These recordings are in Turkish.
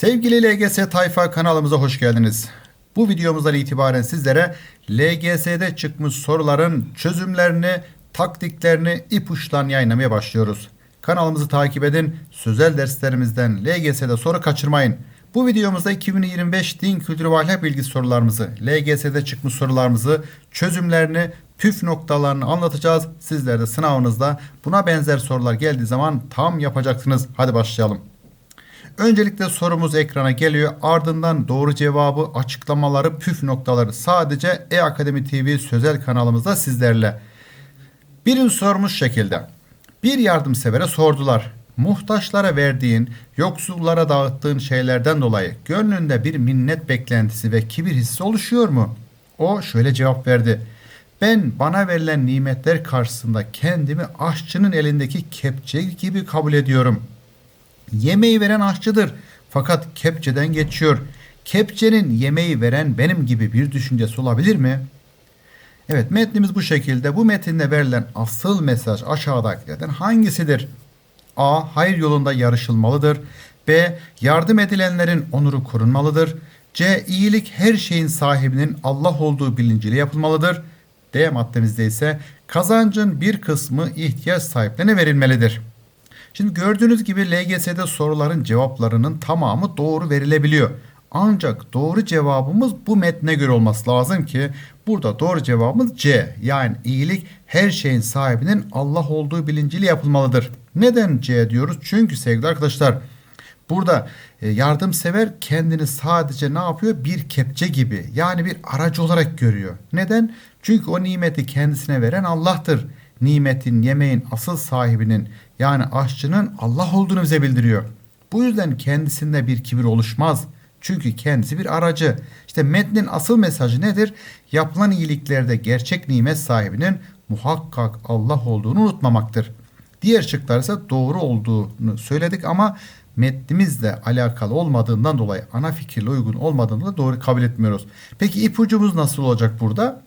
Sevgili LGS Tayfa kanalımıza hoş geldiniz. Bu videomuzdan itibaren sizlere LGS'de çıkmış soruların çözümlerini, taktiklerini ipuçlarından yayınlamaya başlıyoruz. Kanalımızı takip edin. Sözel derslerimizden LGS'de soru kaçırmayın. Bu videomuzda 2025 din kültürü ve ahlak bilgisi sorularımızı, LGS'de çıkmış sorularımızı, çözümlerini, püf noktalarını anlatacağız. Sizler de sınavınızda buna benzer sorular geldiği zaman tam yapacaksınız. Hadi başlayalım. Öncelikle sorumuz ekrana geliyor. Ardından doğru cevabı, açıklamaları, püf noktaları sadece E-Akademi TV sözel kanalımızda sizlerle. Birinci sorumuz şekilde. Bir yardımsevere sordular. Muhtaçlara verdiğin, yoksullara dağıttığın şeylerden dolayı gönlünde bir minnet beklentisi ve kibir hissi oluşuyor mu? O şöyle cevap verdi. Ben bana verilen nimetler karşısında kendimi aşçının elindeki kepçe gibi kabul ediyorum.'' Yemeği veren aşçıdır. Fakat kepçeden geçiyor. Kepçenin yemeği veren benim gibi bir düşüncesi olabilir mi? Evet metnimiz bu şekilde. Bu metinde verilen asıl mesaj aşağıdakilerden hangisidir? A. Hayır yolunda yarışılmalıdır. B. Yardım edilenlerin onuru korunmalıdır. C. İyilik her şeyin sahibinin Allah olduğu bilinciyle yapılmalıdır. D maddemizde ise kazancın bir kısmı ihtiyaç sahiplerine verilmelidir. Şimdi gördüğünüz gibi LGS'de soruların cevaplarının tamamı doğru verilebiliyor. Ancak doğru cevabımız bu metne göre olması lazım ki burada doğru cevabımız C. Yani iyilik her şeyin sahibinin Allah olduğu bilinciyle yapılmalıdır. Neden C diyoruz? Çünkü sevgili arkadaşlar burada e, yardımsever kendini sadece ne yapıyor? Bir kepçe gibi yani bir aracı olarak görüyor. Neden? Çünkü o nimeti kendisine veren Allah'tır nimetin, yemeğin asıl sahibinin yani aşçının Allah olduğunu bize bildiriyor. Bu yüzden kendisinde bir kibir oluşmaz. Çünkü kendisi bir aracı. İşte metnin asıl mesajı nedir? Yapılan iyiliklerde gerçek nimet sahibinin muhakkak Allah olduğunu unutmamaktır. Diğer şıklar ise doğru olduğunu söyledik ama metnimizle alakalı olmadığından dolayı ana fikirle uygun olmadığını da doğru kabul etmiyoruz. Peki ipucumuz nasıl olacak burada?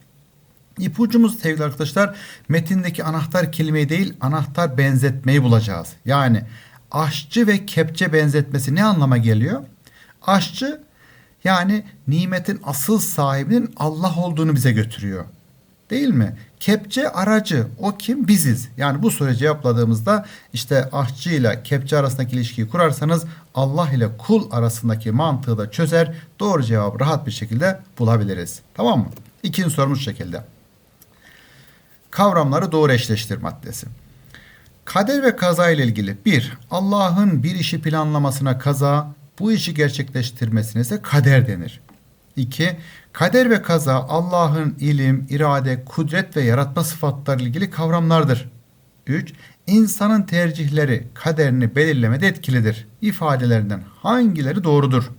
İpucumuz sevgili arkadaşlar metindeki anahtar kelimeyi değil anahtar benzetmeyi bulacağız. Yani aşçı ve kepçe benzetmesi ne anlama geliyor? Aşçı yani nimetin asıl sahibinin Allah olduğunu bize götürüyor. Değil mi? Kepçe aracı. O kim? Biziz. Yani bu soruyu cevapladığımızda işte aşçı ile kepçe arasındaki ilişkiyi kurarsanız Allah ile kul arasındaki mantığı da çözer. Doğru cevabı rahat bir şekilde bulabiliriz. Tamam mı? İkinci sorumuz şekilde kavramları doğru eşleştir maddesi. Kader ve kaza ile ilgili bir Allah'ın bir işi planlamasına kaza, bu işi gerçekleştirmesine ise kader denir. 2. Kader ve kaza Allah'ın ilim, irade, kudret ve yaratma sıfatları ilgili kavramlardır. 3. İnsanın tercihleri kaderini belirlemede etkilidir. İfadelerinden hangileri doğrudur?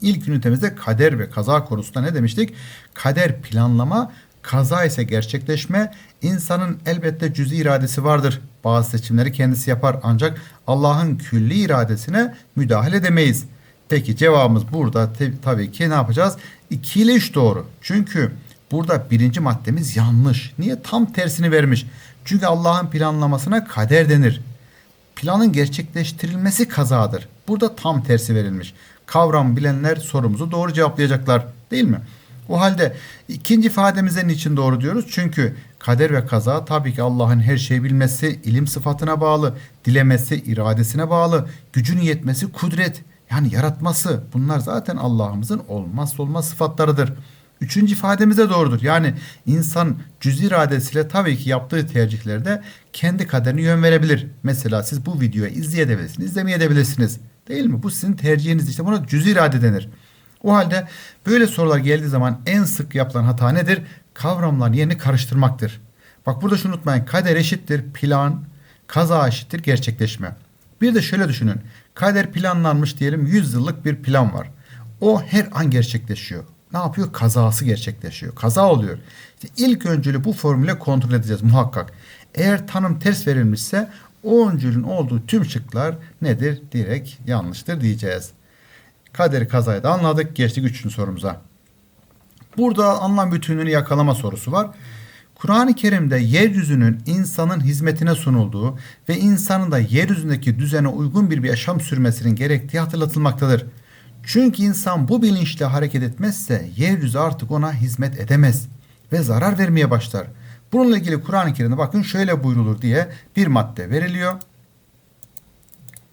İlk ünitemizde kader ve kaza konusunda ne demiştik? Kader planlama, Kaza ise gerçekleşme, insanın elbette cüzi iradesi vardır. Bazı seçimleri kendisi yapar ancak Allah'ın külli iradesine müdahale edemeyiz. Peki cevabımız burada tabii ki ne yapacağız? 2 ile 3 doğru. Çünkü burada birinci maddemiz yanlış. Niye? Tam tersini vermiş. Çünkü Allah'ın planlamasına kader denir. Planın gerçekleştirilmesi kazadır. Burada tam tersi verilmiş. Kavram bilenler sorumuzu doğru cevaplayacaklar değil mi? O halde ikinci ifademize niçin doğru diyoruz? Çünkü kader ve kaza tabii ki Allah'ın her şeyi bilmesi ilim sıfatına bağlı, dilemesi iradesine bağlı, gücünün yetmesi kudret yani yaratması bunlar zaten Allah'ımızın olmazsa olmaz sıfatlarıdır. Üçüncü ifademiz de doğrudur. Yani insan cüz iradesiyle tabii ki yaptığı tercihlerde kendi kaderine yön verebilir. Mesela siz bu videoyu izleyebilirsiniz, izlemeyebilirsiniz. Değil mi? Bu sizin tercihiniz. İşte buna cüz irade denir. O halde böyle sorular geldiği zaman en sık yapılan hata nedir? Kavramların yerini karıştırmaktır. Bak burada şunu unutmayın. Kader eşittir plan, kaza eşittir gerçekleşme. Bir de şöyle düşünün. Kader planlanmış diyelim 100 yıllık bir plan var. O her an gerçekleşiyor. Ne yapıyor? Kazası gerçekleşiyor. Kaza oluyor. İşte ilk öncülü bu formüle kontrol edeceğiz muhakkak. Eğer tanım ters verilmişse o öncülün olduğu tüm şıklar nedir? Direkt yanlıştır diyeceğiz. Kaderi kazayı da anladık. Geçtik üçüncü sorumuza. Burada anlam bütünlüğünü yakalama sorusu var. Kur'an-ı Kerim'de yeryüzünün insanın hizmetine sunulduğu ve insanın da yeryüzündeki düzene uygun bir yaşam sürmesinin gerektiği hatırlatılmaktadır. Çünkü insan bu bilinçle hareket etmezse yeryüzü artık ona hizmet edemez ve zarar vermeye başlar. Bununla ilgili Kur'an-ı Kerim'de bakın şöyle buyrulur diye bir madde veriliyor.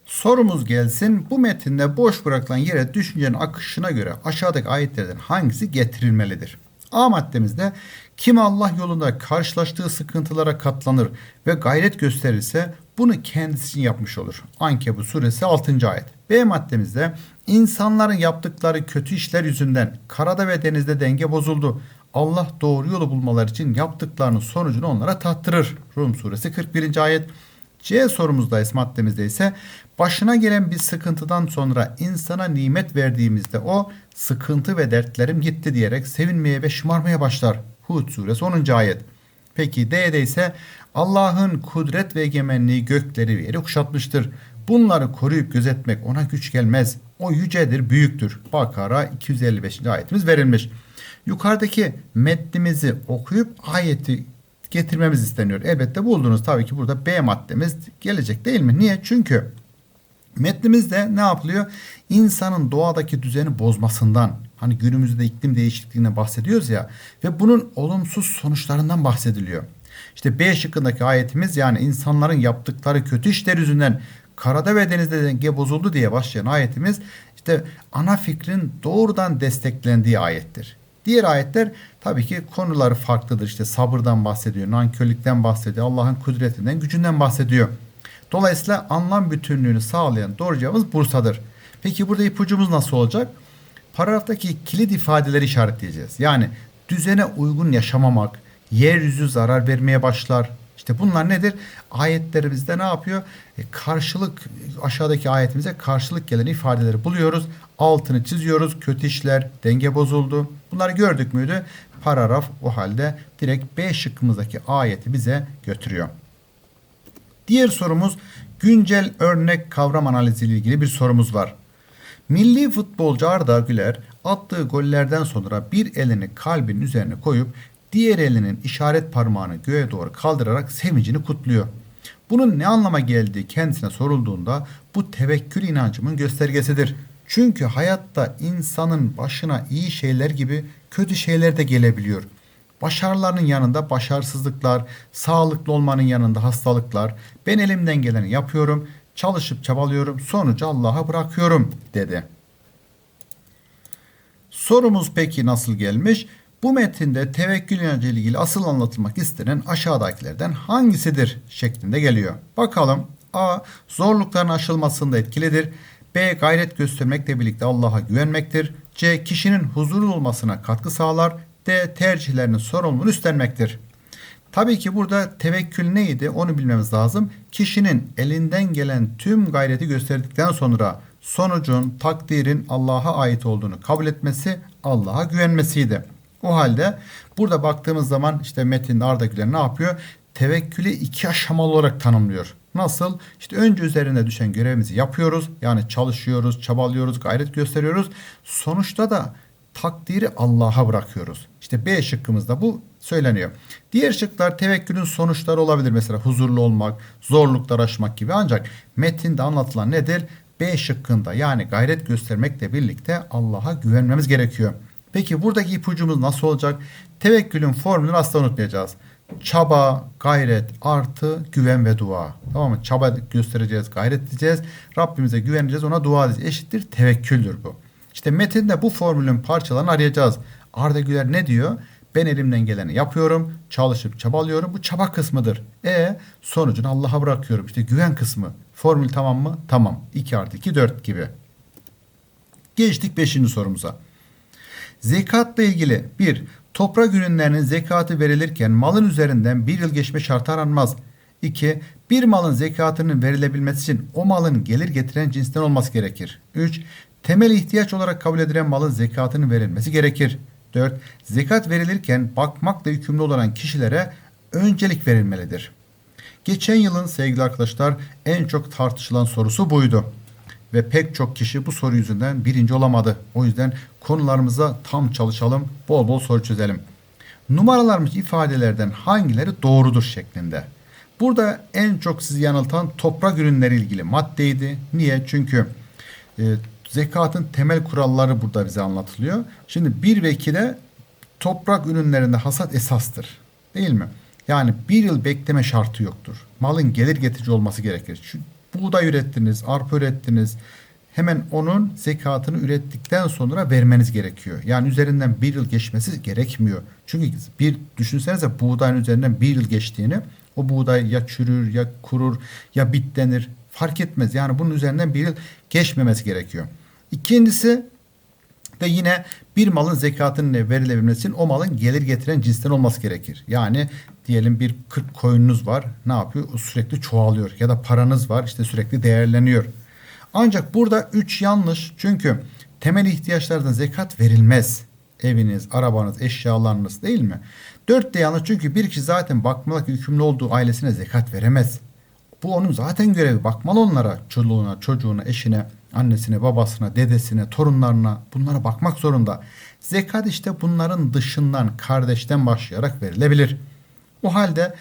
Sorumuz gelsin. Bu metinde boş bırakılan yere düşüncenin akışına göre aşağıdaki ayetlerden hangisi getirilmelidir? A maddemizde kim Allah yolunda karşılaştığı sıkıntılara katlanır ve gayret gösterirse bunu kendisi için yapmış olur. Ankebut suresi 6. ayet. B maddemizde insanların yaptıkları kötü işler yüzünden karada ve denizde denge bozuldu. Allah doğru yolu bulmaları için yaptıklarının sonucunu onlara tattırır. Rum suresi 41. ayet. C sorumuzda ise maddemizde ise başına gelen bir sıkıntıdan sonra insana nimet verdiğimizde o sıkıntı ve dertlerim gitti diyerek sevinmeye ve şımarmaya başlar. Hud suresi 10. ayet. Peki D'de ise Allah'ın kudret ve egemenliği gökleri ve yeri kuşatmıştır. Bunları koruyup gözetmek ona güç gelmez. O yücedir, büyüktür. Bakara 255. ayetimiz verilmiş. Yukarıdaki metnimizi okuyup ayeti getirmemiz isteniyor. Elbette buldunuz tabii ki burada B maddemiz gelecek değil mi? Niye? Çünkü metnimizde ne yapılıyor? İnsanın doğadaki düzeni bozmasından hani günümüzde iklim değişikliğine bahsediyoruz ya ve bunun olumsuz sonuçlarından bahsediliyor. İşte B şıkkındaki ayetimiz yani insanların yaptıkları kötü işler yüzünden karada ve denizde denge bozuldu diye başlayan ayetimiz işte ana fikrin doğrudan desteklendiği ayettir. Diğer ayetler tabii ki konuları farklıdır. İşte sabırdan bahsediyor, nankörlükten bahsediyor, Allah'ın kudretinden, gücünden bahsediyor. Dolayısıyla anlam bütünlüğünü sağlayan doğru cevabımız Bursa'dır. Peki burada ipucumuz nasıl olacak? Paragraftaki kilit ifadeleri işaretleyeceğiz. Yani düzene uygun yaşamamak, yeryüzü zarar vermeye başlar. İşte bunlar nedir? Ayetlerimizde ne yapıyor? E, karşılık aşağıdaki ayetimize karşılık gelen ifadeleri buluyoruz. Altını çiziyoruz. Kötü işler, denge bozuldu. Bunları gördük müydü? Paragraf o halde direkt B şıkkımızdaki ayeti bize götürüyor. Diğer sorumuz güncel örnek kavram analizi ile ilgili bir sorumuz var. Milli futbolcu Arda Güler attığı gollerden sonra bir elini kalbin üzerine koyup diğer elinin işaret parmağını göğe doğru kaldırarak sevincini kutluyor. Bunun ne anlama geldiği kendisine sorulduğunda bu tevekkül inancımın göstergesidir. Çünkü hayatta insanın başına iyi şeyler gibi kötü şeyler de gelebiliyor. Başarılarının yanında başarısızlıklar, sağlıklı olmanın yanında hastalıklar. Ben elimden geleni yapıyorum, çalışıp çabalıyorum, sonucu Allah'a bırakıyorum dedi. Sorumuz peki nasıl gelmiş? Bu metinde tevekkül inancı ile ilgili asıl anlatılmak istenen aşağıdakilerden hangisidir şeklinde geliyor. Bakalım A. Zorlukların aşılmasında etkilidir. B. Gayret göstermekle birlikte Allah'a güvenmektir. C. Kişinin huzurlu olmasına katkı sağlar. D. Tercihlerinin sorumluluğunu üstlenmektir. Tabii ki burada tevekkül neydi onu bilmemiz lazım. Kişinin elinden gelen tüm gayreti gösterdikten sonra sonucun, takdirin Allah'a ait olduğunu kabul etmesi, Allah'a güvenmesiydi. O halde burada baktığımız zaman işte metinde Arda Güler ne yapıyor? Tevekkülü iki aşamalı olarak tanımlıyor. Nasıl? İşte önce üzerine düşen görevimizi yapıyoruz. Yani çalışıyoruz, çabalıyoruz, gayret gösteriyoruz. Sonuçta da takdiri Allah'a bırakıyoruz. İşte B şıkkımızda bu söyleniyor. Diğer şıklar tevekkülün sonuçları olabilir. Mesela huzurlu olmak, zorluklar aşmak gibi. Ancak metinde anlatılan nedir? B şıkkında yani gayret göstermekle birlikte Allah'a güvenmemiz gerekiyor. Peki buradaki ipucumuz nasıl olacak? Tevekkülün formülünü asla unutmayacağız. Çaba, gayret, artı güven ve dua. Tamam mı? Çaba göstereceğiz, gayret edeceğiz. Rabbimize güveneceğiz, ona dua edeceğiz. Eşittir tevekküldür bu. İşte metinde bu formülün parçalarını arayacağız. Arda Güler ne diyor? Ben elimden geleni yapıyorum, çalışıp çabalıyorum. Bu çaba kısmıdır. E sonucunu Allah'a bırakıyorum. İşte güven kısmı. Formül tamam mı? Tamam. 2 artı 2 4 gibi. Geçtik 5. sorumuza. Zekatla ilgili bir Toprak ürünlerinin zekatı verilirken malın üzerinden bir yıl geçme şartı aranmaz. 2. Bir malın zekatının verilebilmesi için o malın gelir getiren cinsten olması gerekir. 3. Temel ihtiyaç olarak kabul edilen malın zekatının verilmesi gerekir. 4. Zekat verilirken bakmakla yükümlü olan kişilere öncelik verilmelidir. Geçen yılın sevgili arkadaşlar en çok tartışılan sorusu buydu. Ve pek çok kişi bu soru yüzünden birinci olamadı. O yüzden konularımıza tam çalışalım, bol bol soru çözelim. numaralanmış ifadelerden hangileri doğrudur şeklinde. Burada en çok sizi yanıltan toprak ürünleri ilgili maddeydi. Niye? Çünkü e, zekatın temel kuralları burada bize anlatılıyor. Şimdi 1 ve 2'de toprak ürünlerinde hasat esastır. Değil mi? Yani bir yıl bekleme şartı yoktur. Malın gelir getirici olması gerekir. Şu buğday ürettiniz, arpa ürettiniz. Hemen onun zekatını ürettikten sonra vermeniz gerekiyor. Yani üzerinden bir yıl geçmesi gerekmiyor. Çünkü bir düşünsenize buğdayın üzerinden bir yıl geçtiğini o buğday ya çürür ya kurur ya bitlenir fark etmez. Yani bunun üzerinden bir yıl geçmemesi gerekiyor. İkincisi de yine bir malın zekatının verilebilmesi o malın gelir getiren cinsten olması gerekir. Yani diyelim bir 40 koyununuz var. Ne yapıyor? O sürekli çoğalıyor. Ya da paranız var işte sürekli değerleniyor. Ancak burada 3 yanlış. Çünkü temel ihtiyaçlardan zekat verilmez. Eviniz, arabanız, eşyalarınız değil mi? 4 de yanlış çünkü bir kişi zaten bakmalık yükümlü olduğu ailesine zekat veremez. Bu onun zaten görevi. Bakmalı onlara, çoluğuna, çocuğuna, eşine, annesine, babasına, dedesine, torunlarına bunlara bakmak zorunda. Zekat işte bunların dışından, kardeşten başlayarak verilebilir. O halde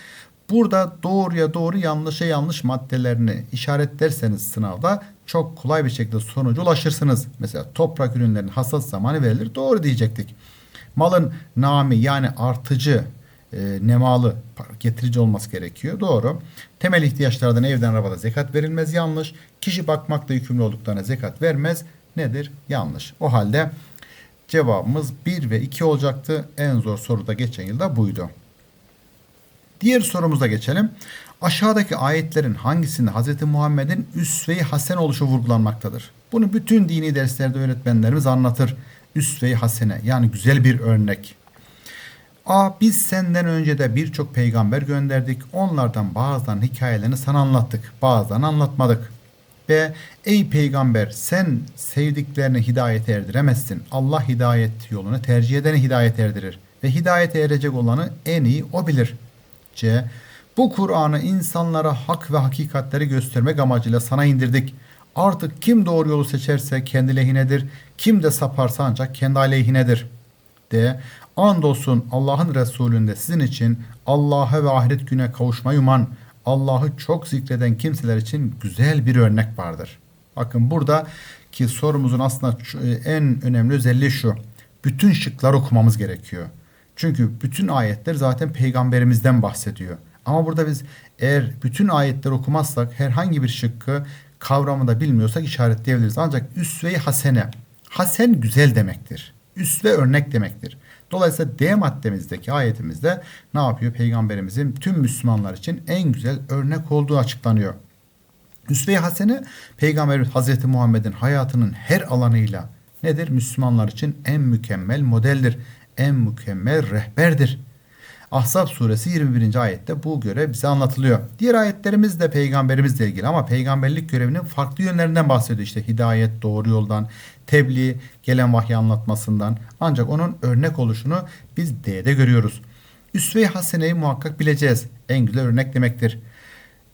burada doğruya doğru yanlışa yanlış maddelerini işaretlerseniz sınavda çok kolay bir şekilde sonuca ulaşırsınız. Mesela toprak ürünlerinin hasat zamanı verilir. Doğru diyecektik. Malın nami yani artıcı e, nemalı getirici olması gerekiyor. Doğru. Temel ihtiyaçlardan evden arabada zekat verilmez. Yanlış. Kişi bakmakla yükümlü olduklarına zekat vermez. Nedir? Yanlış. O halde cevabımız 1 ve 2 olacaktı. En zor soruda geçen yılda buydu. Diğer sorumuza geçelim. Aşağıdaki ayetlerin hangisinde Hz. Muhammed'in üsve-i hasen oluşu vurgulanmaktadır? Bunu bütün dini derslerde öğretmenlerimiz anlatır. Üsve-i hasene yani güzel bir örnek. A. Biz senden önce de birçok peygamber gönderdik. Onlardan bazılarının hikayelerini sana anlattık. Bazılarını anlatmadık. B. Ey peygamber sen sevdiklerini hidayete erdiremezsin. Allah hidayet yolunu tercih edeni hidayet erdirir. Ve hidayete erecek olanı en iyi o bilir. C. Bu Kur'an'ı insanlara hak ve hakikatleri göstermek amacıyla sana indirdik. Artık kim doğru yolu seçerse kendi lehinedir. Kim de saparsa ancak kendi aleyhinedir. D. Andolsun Allah'ın Resulünde sizin için Allah'a ve ahiret güne kavuşmayı uman, Allah'ı çok zikreden kimseler için güzel bir örnek vardır. Bakın burada ki sorumuzun aslında en önemli özelliği şu. Bütün şıklar okumamız gerekiyor. Çünkü bütün ayetler zaten peygamberimizden bahsediyor. Ama burada biz eğer bütün ayetleri okumazsak herhangi bir şıkkı kavramı da bilmiyorsak işaretleyebiliriz. Ancak üsve-i hasene, hasen güzel demektir. Üsve örnek demektir. Dolayısıyla D maddemizdeki ayetimizde ne yapıyor? Peygamberimizin tüm Müslümanlar için en güzel örnek olduğu açıklanıyor. Üsve-i Hasene Peygamberimiz Hazreti Muhammed'in hayatının her alanıyla nedir? Müslümanlar için en mükemmel modeldir. En mükemmel rehberdir. Ahzab suresi 21. ayette bu görev bize anlatılıyor. Diğer ayetlerimiz de peygamberimizle ilgili ama peygamberlik görevinin farklı yönlerinden bahsediyor. İşte hidayet, doğru yoldan, tebliğ, gelen vahiy anlatmasından. Ancak onun örnek oluşunu biz D'de görüyoruz. Üsve-i haseneyi muhakkak bileceğiz. En güzel örnek demektir.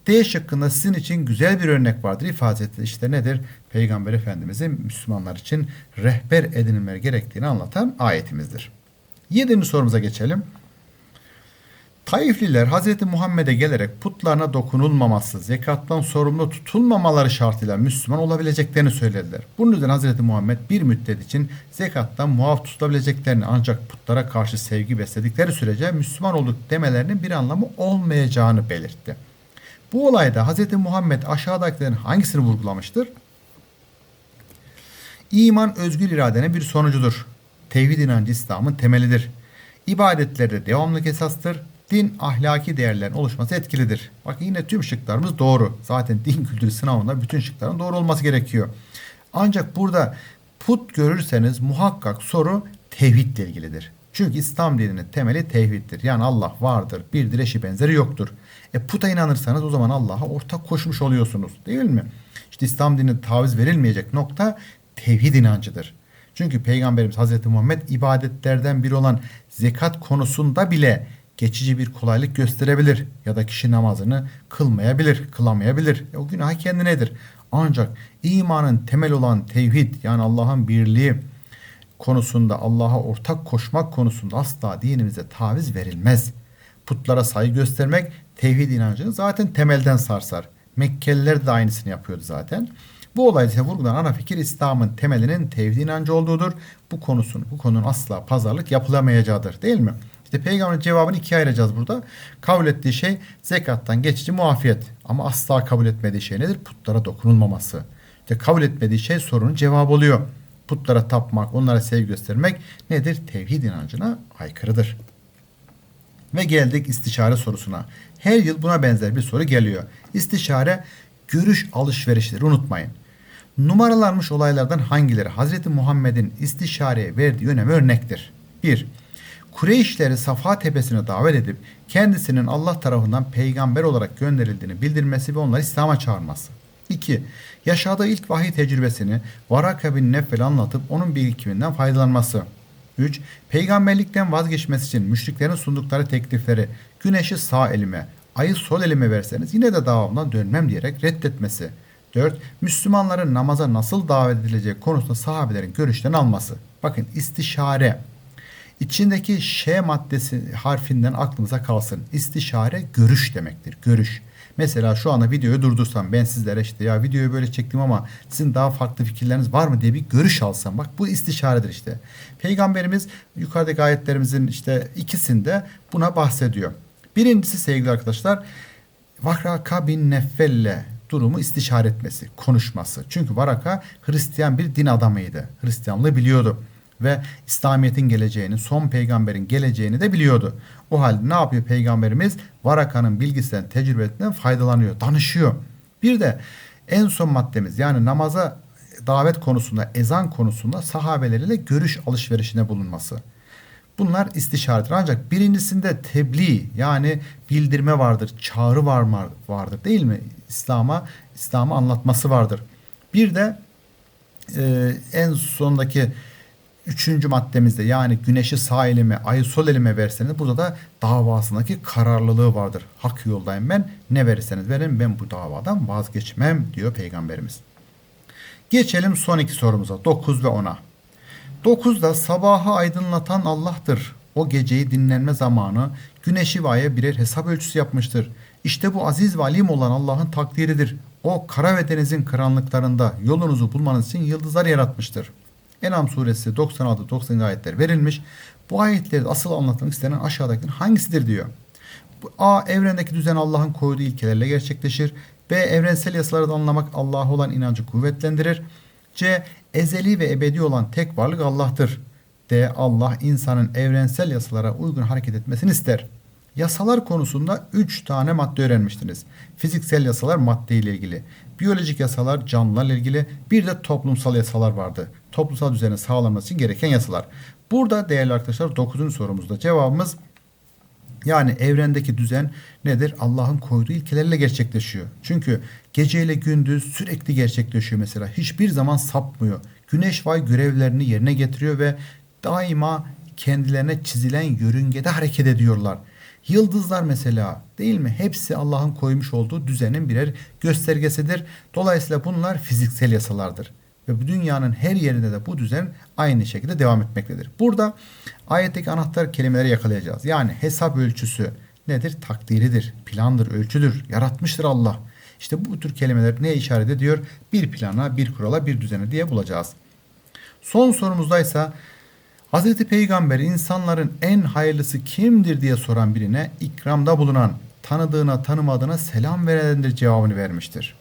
D şıkkında sizin için güzel bir örnek vardır ifadesi işte nedir? Peygamber Efendimizin Müslümanlar için rehber edinilmeleri gerektiğini anlatan ayetimizdir. Yedinci sorumuza geçelim. Taifliler Hz. Muhammed'e gelerek putlarına dokunulmaması, zekattan sorumlu tutulmamaları şartıyla Müslüman olabileceklerini söylediler. Bunun üzerine Hz. Muhammed bir müddet için zekattan muaf tutulabileceklerini ancak putlara karşı sevgi besledikleri sürece Müslüman olduk demelerinin bir anlamı olmayacağını belirtti. Bu olayda Hz. Muhammed aşağıdakilerin hangisini vurgulamıştır? İman özgür iradenin bir sonucudur. Tevhid inancı İslam'ın temelidir. İbadetlerde devamlık esastır din ahlaki değerlerin oluşması etkilidir. Bak yine tüm şıklarımız doğru. Zaten din kültürü sınavında bütün şıkların doğru olması gerekiyor. Ancak burada put görürseniz muhakkak soru tevhidle ilgilidir. Çünkü İslam dininin temeli tevhiddir. Yani Allah vardır, birdir, eşi benzeri yoktur. E puta inanırsanız o zaman Allah'a ortak koşmuş oluyorsunuz değil mi? İşte İslam dinine taviz verilmeyecek nokta tevhid inancıdır. Çünkü Peygamberimiz Hazreti Muhammed ibadetlerden biri olan zekat konusunda bile geçici bir kolaylık gösterebilir ya da kişi namazını kılmayabilir, kılamayabilir. E, o günah kendinedir. Ancak imanın temel olan tevhid yani Allah'ın birliği konusunda Allah'a ortak koşmak konusunda asla dinimize taviz verilmez. Putlara saygı göstermek tevhid inancını zaten temelden sarsar. Mekkeliler de aynısını yapıyordu zaten. Bu olayda ise vurgulanan ana fikir İslam'ın temelinin tevhid inancı olduğudur. Bu konusun, bu konunun asla pazarlık yapılamayacağıdır değil mi? İşte peygamberin cevabını ikiye ayıracağız burada. Kabul ettiği şey zekattan geçici muafiyet. Ama asla kabul etmediği şey nedir? Putlara dokunulmaması. İşte kabul etmediği şey sorunun cevabı oluyor. Putlara tapmak, onlara sevgi göstermek nedir? Tevhid inancına aykırıdır. Ve geldik istişare sorusuna. Her yıl buna benzer bir soru geliyor. İstişare görüş alışverişleri unutmayın. Numaralanmış olaylardan hangileri Hazreti Muhammed'in istişareye verdiği öneme örnektir? 1. Kureyşleri Safa tepesine davet edip kendisinin Allah tarafından peygamber olarak gönderildiğini bildirmesi ve onları İslam'a çağırması. 2. Yaşadığı ilk vahiy tecrübesini Varaka bin Neffel anlatıp onun birikiminden faydalanması. 3. Peygamberlikten vazgeçmesi için müşriklerin sundukları teklifleri güneşi sağ elime, ayı sol elime verseniz yine de davamdan dönmem diyerek reddetmesi. 4. Müslümanların namaza nasıl davet edilecek konusunda sahabelerin görüşlerini alması. Bakın istişare. İçindeki Ş maddesi harfinden aklımıza kalsın. İstişare görüş demektir. Görüş. Mesela şu anda videoyu durdursam ben sizlere işte ya videoyu böyle çektim ama sizin daha farklı fikirleriniz var mı diye bir görüş alsam. Bak bu istişaredir işte. Peygamberimiz yukarıdaki ayetlerimizin işte ikisinde buna bahsediyor. Birincisi sevgili arkadaşlar Vahraka bin Neffelle durumu istişare etmesi, konuşması. Çünkü Varaka Hristiyan bir din adamıydı. Hristiyanlığı biliyordu ve İslamiyet'in geleceğini, son peygamberin geleceğini de biliyordu. O halde ne yapıyor peygamberimiz? Varaka'nın bilgisinden, tecrübesinden faydalanıyor, danışıyor. Bir de en son maddemiz yani namaza davet konusunda, ezan konusunda sahabeleriyle görüş alışverişine bulunması. Bunlar istişaredir. Ancak birincisinde tebliğ yani bildirme vardır, çağrı var vardır değil mi? İslam'a İslam'ı anlatması vardır. Bir de e, en sondaki Üçüncü maddemizde yani güneşi sağ elime, ayı sol elime verseniz burada da davasındaki kararlılığı vardır. Hak yoldayım ben. Ne verirseniz verin ben bu davadan vazgeçmem diyor peygamberimiz. Geçelim son iki sorumuza 9 ve 10'a. 9'da sabahı aydınlatan Allah'tır. O geceyi dinlenme zamanı güneşi ve aya birer hesap ölçüsü yapmıştır. İşte bu aziz ve alim olan Allah'ın takdiridir. O kara ve denizin karanlıklarında yolunuzu bulmanız için yıldızlar yaratmıştır. Enam suresi 96-90 ayetler verilmiş. Bu ayetleri asıl anlatmak istenen aşağıdaki hangisidir diyor. A. Evrendeki düzen Allah'ın koyduğu ilkelerle gerçekleşir. B. Evrensel yasaları anlamak Allah'a olan inancı kuvvetlendirir. C. Ezeli ve ebedi olan tek varlık Allah'tır. D. Allah insanın evrensel yasalara uygun hareket etmesini ister. Yasalar konusunda 3 tane madde öğrenmiştiniz. Fiziksel yasalar madde ile ilgili. Biyolojik yasalar canlılarla ilgili. Bir de toplumsal yasalar vardı. Toplumsal düzenin sağlanması için gereken yasalar. Burada değerli arkadaşlar 9. sorumuzda cevabımız yani evrendeki düzen nedir? Allah'ın koyduğu ilkelerle gerçekleşiyor. Çünkü geceyle gündüz sürekli gerçekleşiyor mesela. Hiçbir zaman sapmıyor. Güneş vay görevlerini yerine getiriyor ve daima kendilerine çizilen yörüngede hareket ediyorlar. Yıldızlar mesela değil mi? Hepsi Allah'ın koymuş olduğu düzenin birer göstergesidir. Dolayısıyla bunlar fiziksel yasalardır. Ve bu dünyanın her yerinde de bu düzen aynı şekilde devam etmektedir. Burada ayetteki anahtar kelimeleri yakalayacağız. Yani hesap ölçüsü nedir? Takdiridir, plandır, ölçüdür, yaratmıştır Allah. İşte bu tür kelimeler ne işaret ediyor? Bir plana, bir kurala, bir düzene diye bulacağız. Son sorumuzda ise Hz. Peygamber insanların en hayırlısı kimdir diye soran birine ikramda bulunan, tanıdığına tanımadığına selam verendir cevabını vermiştir.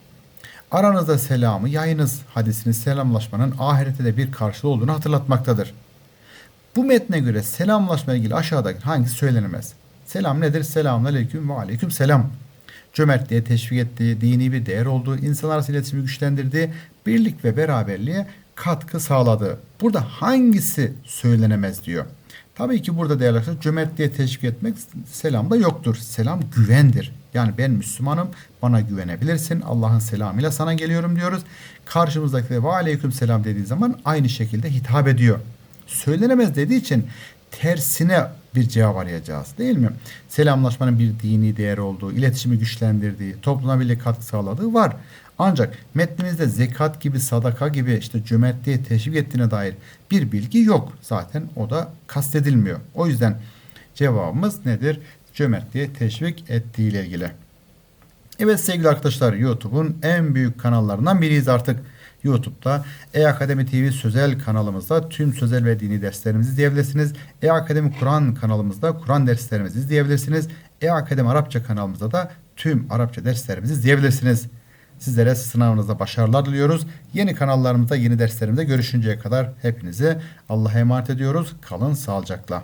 Aranızda selamı yayınız hadisinin selamlaşmanın ahirette de bir karşılığı olduğunu hatırlatmaktadır. Bu metne göre selamlaşma ilgili aşağıdaki hangisi söylenemez? Selam nedir? Selamun aleyküm ve aleyküm selam. Cömertliğe teşvik ettiği, dini bir değer olduğu, insanlar arası iletişimi güçlendirdiği, birlik ve beraberliğe katkı sağladığı. Burada hangisi söylenemez diyor. Tabii ki burada değerli arkadaşlar cömertliğe teşvik etmek selamda yoktur. Selam güvendir. Yani ben Müslümanım bana güvenebilirsin. Allah'ın selamıyla sana geliyorum diyoruz. Karşımızdaki de ve aleyküm selam dediği zaman aynı şekilde hitap ediyor. Söylenemez dediği için tersine bir cevap arayacağız değil mi? Selamlaşmanın bir dini değer olduğu, iletişimi güçlendirdiği, topluma bile katkı sağladığı var. Ancak metninizde zekat gibi, sadaka gibi işte cömertliğe teşvik ettiğine dair bir bilgi yok. Zaten o da kastedilmiyor. O yüzden cevabımız nedir? Cömertliğe teşvik ettiği ile ilgili. Evet sevgili arkadaşlar YouTube'un en büyük kanallarından biriyiz artık. YouTube'da E-Akademi TV Sözel kanalımızda tüm sözel ve dini derslerimizi izleyebilirsiniz. E-Akademi Kur'an kanalımızda Kur'an derslerimizi izleyebilirsiniz. E-Akademi Arapça kanalımızda da tüm Arapça derslerimizi izleyebilirsiniz. Sizlere sınavınızda başarılar diliyoruz. Yeni kanallarımızda, yeni derslerimizde görüşünceye kadar hepinizi Allah'a emanet ediyoruz. Kalın sağlıcakla.